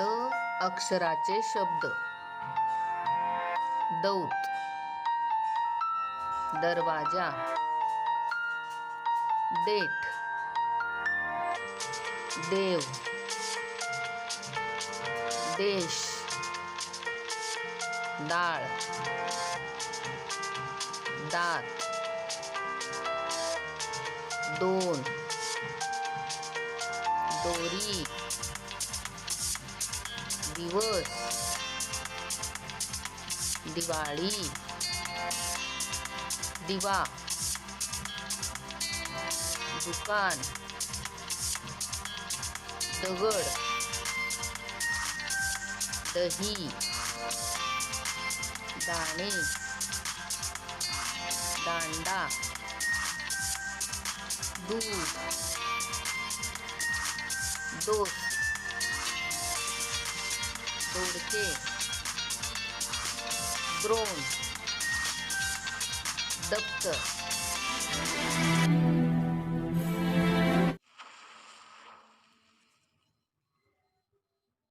The अक्षराचे शब्द. दौत. दरवाजा. देठ. देव. देश. डाळ दात. दोन. दोरी. दिवस. दिवाळी. दिवा. दुकान. दगड. दही. दाणे. दांडा. दूध. दोस्त. दोडके द्रोण. दप्तर.